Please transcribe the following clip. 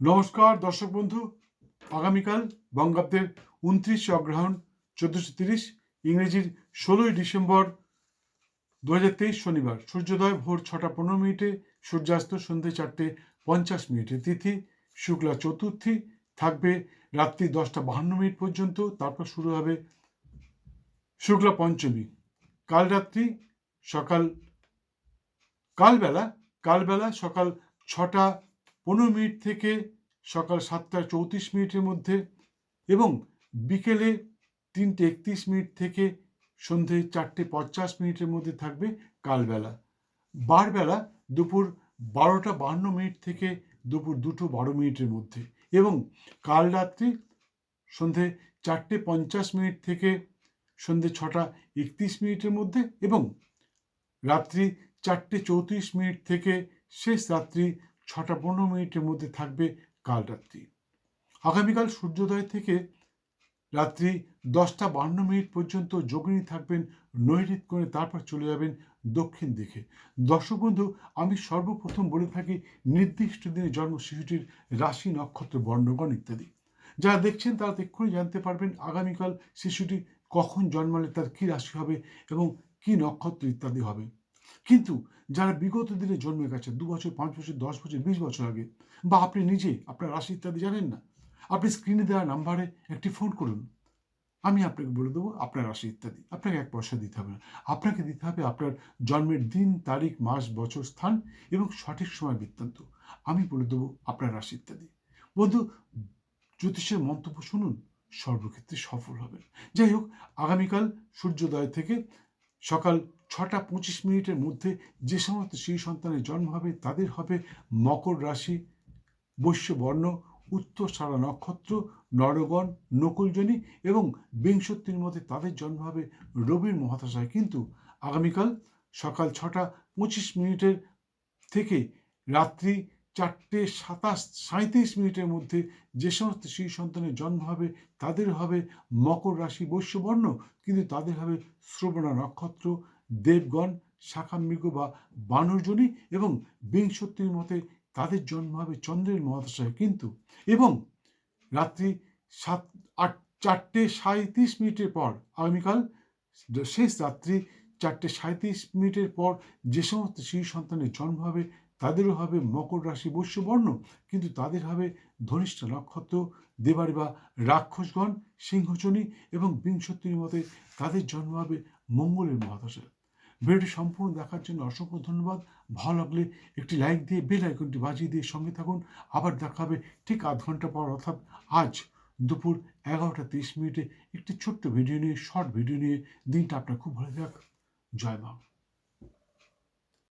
নমস্কার, দর্শক বন্ধু। আগামীকাল বঙ্গাব্দের উনত্রিশে অগ্রহায়ণ চোদ্দোশো তিরিশ, ইংরেজির ষোলোই ডিসেম্বর দু হাজার তেইশ শনিবার। সূর্যোদয় ভোর ছটা পনেরো মিনিটে, সূর্যাস্ত সন্ধ্যে চারটে পঞ্চাশ মিনিটে। তিথি শুক্লা চতুর্থী থাকবে রাত্রি দশটা বাহান্ন মিনিট পর্যন্ত। তারপর শুরু হবে শুক্লা পঞ্চমী। কাল রাত্রি সকাল, কালবেলা কালবেলা সকাল ছটা পনেরো মিনিট থেকে সকাল সাতটা চৌত্রিশ মিনিটের মধ্যে এবং বিকেলে তিনটে একত্রিশ মিনিট থেকে সন্ধে চারটে পঞ্চাশ মিনিটের মধ্যে থাকবে কালবেলা। বারবেলা দুপুর বারোটা বাহান্ন মিনিট থেকে দুপুর দুটো বারো মিনিটের মধ্যে এবং কাল রাত্রি সন্ধে চারটে পঞ্চাশ মিনিট থেকে সন্ধে ছটা একত্রিশ মিনিটের মধ্যে এবং রাত্রি চারটে চৌত্রিশ মিনিট থেকে শেষ রাত্রি ছটা পনেরো মিনিটের মধ্যে থাকবে কাল রাত্রি আগামীকাল সূর্যোদয় থেকে রাত্রি দশটা বান্ন মিনিট পর্যন্ত যোগিনী থাকবেন নৈরিত করে তারপর চলে যাবেন দক্ষিণ দিকে। দর্শক বন্ধু, আমি সর্বপ্রথম বলে থাকি নির্দিষ্ট দিনে জন্ম শিশুটির রাশি, নক্ষত্র, বর্ণগণ ইত্যাদি। যারা দেখছেন তারা এক্ষুনি জানতে পারবেন আগামীকাল শিশুটি কখন জন্মালে, তার কী রাশি হবে এবং কী নক্ষত্র ইত্যাদি হবে। কিন্তু যারা বিগত দিনে জন্মে গেছে, দু বছর, পাঁচ বছর, দশ বছর, বিশ বছর আগে, বা আপনি নিজে, আপনার রাশি ইত্যাদি জানেন না, আপনি স্ক্রিনে দেওয়া নাম্বারে একটি ফোন করুন। আমি আপনাকে বলে দেবো, আপনার রাশি ইত্যাদি, আপনাকে এক পয়সা দিতে হবে না। আপনাকে দিতে হবে আপনার জন্মের দিন, তারিখ, মাস, বছর, স্থান এবং সঠিক সময় বৃত্তান্ত। আমি বলে দেবো আপনার রাশি ইত্যাদি। বন্ধু, জ্যোতিষের মন্তব্য শুনুন, সর্বক্ষেত্রে সফল হবেন। যাই হোক, আগামীকাল সূর্যোদয় থেকে সকাল ছটা পঁচিশ মিনিটের মধ্যে যে সমস্ত শিশু সন্তানের জন্ম হবে, তাদের হবে মকর রাশি, বৈশ্যবর্ণ, উত্তর সারা নক্ষত্র, নরগণ, নকুলজনী এবং বিংশতির মধ্যে তাদের জন্ম হবে রবির মহাদশায়। কিন্তু আগামীকাল সকাল ছটা পঁচিশ মিনিটের থেকে রাত্রি চারটে সাতাশ সাঁত্রিশ মিনিটের মধ্যে যে সমস্ত শিশু সন্তানের জন্ম হবে, তাদের হবে মকর রাশি, বৈশ্যবর্ণ, কিন্তু তাদের হবে শ্রবণা নক্ষত্র দেবগণ শাখামৃগ বা বানরজনী এবং বিংশতির মতে তাদের জন্ম হবে চন্দ্রের মহাদশায়। কিন্তু, এবং রাত্রি সাত, আট, চারটে সাঁত্রিশ মিনিটের পর, আগামীকাল শেষ রাত্রি চারটে সাঁত্রিশ মিনিটের পর যে সমস্ত শিশু সন্তানের জন্ম হবে, তাদেরও হবে মকর রাশি বৈশ্যবর্ণ। কিন্তু তাদের হবে ধনিষ্ঠ নক্ষত্র, দেবারি বা রাক্ষসগণ সিংহচনী এবং বিংশতির মতে তাদের জন্ম হবে মঙ্গলের মহাদশায়। ভিডিওটি সম্পূর্ণ দেখার জন্য অসংখ্য ধন্যবাদ। ভালো লাগলে একটি লাইক দিয়ে বেল আইকনটি বাজিয়ে দিয়ে সঙ্গে থাকুন। আবার দেখা হবে ঠিক আধ ঘণ্টা পর, অর্থাৎ আজ দুপুর এগারোটা তিরিশ মিনিটে একটি ছোট্ট ভিডিও নিয়ে শর্ট ভিডিও নিয়ে। দিনটা আপনার খুব ভালো থাক জয় মা